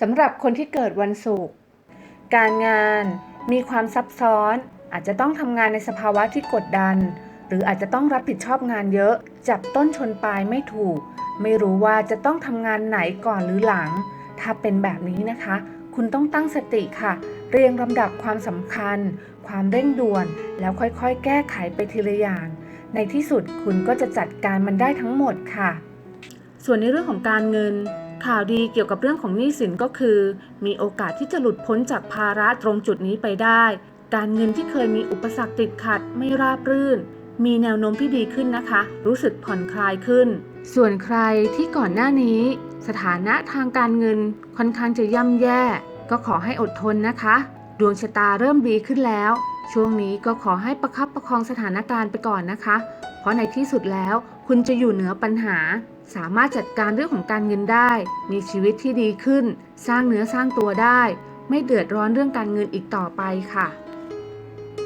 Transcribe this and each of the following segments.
สำหรับคนที่เกิดวันศุกร์การงานมีความซับซ้อน อาจจะต้องทำงานในสภาวะที่กดดัน หรืออาจจะต้องรับผิดชอบงานเยอะ จับต้นชนปลายไม่ถูก ไม่รู้ว่าจะต้องทำงานไหนก่อนหรือหลัง ถ้าเป็นแบบนี้นะคะ คุณต้องตั้งสติค่ะ เรียงลำดับความสำคัญ ความเร่งด่วน แล้วค่อยๆ แก้ไขไปทีละอย่าง ในที่สุดคุณก็จะจัดการมันได้ทั้งหมดค่ะ ส่วนในเรื่องของการเงิน ข่าวดีเกี่ยวกับเรื่องของหนี้สินก็คือ มีโอกาสที่จะหลุดพ้นจากภาระตรงจุดนี้ไปได้ การเงินที่เคยมีอุปสรรคติดขัดไม่ราบรื่น มีแนวโน้มที่ดีขึ้นนะคะ รู้สึกผ่อนคลายขึ้น ส่วนใครที่ก่อนหน้านี้ สถานะทางการเงินค่อนข้างจะย่ำแย่ ก็ขอให้อดทนนะคะ ดวงชะตาเริ่มดีขึ้นแล้ว ช่วงนี้ก็ขอให้ประคับประคองสถานการณ์ไปก่อนนะคะ เพราะในที่สุดแล้วคุณจะอยู่เหนือปัญหา สามารถจัดการเรื่องของการเงินได้ มีชีวิตที่ดีขึ้น สร้างเนื้อสร้างตัวได้ ไม่เดือดร้อนเรื่องการเงินอีกต่อไปค่ะ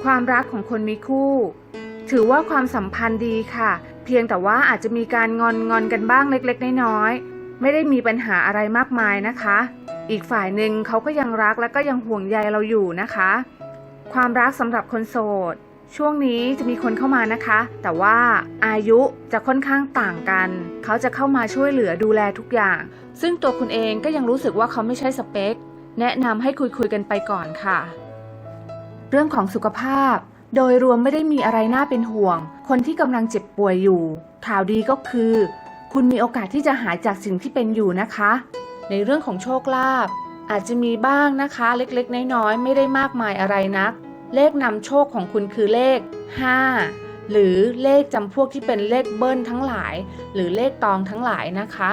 ความรักของคนมีคู่ ถือว่าความสัมพันธ์ดีค่ะ เพียงแต่ว่าอาจจะมีการงอนงอนกันบ้างเล็กๆ น้อยๆไม่ได้มีปัญหาอะไรมากมายนะคะ อีกฝ่ายหนึ่งเขาก็ยังรักและก็ยังห่วงใยเราอยู่นะคะ ความรักสำหรับคนโสด ช่วงนี้จะมีคนเข้ามานะคะ แต่ว่าอายุจะค่อนข้างต่างกัน เขาจะเข้ามาช่วยเหลือดูแลทุกอย่าง ซึ่งตัวคุณเองก็ยังรู้สึกว่าเขาไม่ใช่สเปค แนะนำให้คุยคุยกันไปก่อนค่ะ เรื่องของสุขภาพ โดยรวมไม่ได้มีอะไรน่าเป็นห่วง คนที่กำลังเจ็บป่วยอยู่ ข่าวดีก็คือ คุณมีโอกาสที่จะหายจากสิ่งที่เป็นอยู่นะคะ ในเรื่องของโชคลาภ อาจจะมีบ้างนะคะเล็กๆ น้อยๆ ไม่ได้มากมายอะไรนัก เลขนำโชคของคุณคือเลข 5 หรือเลขจำพวกที่เป็นเลขเบิ้ลทั้งหลาย หรือเลขตองทั้งหลายนะคะ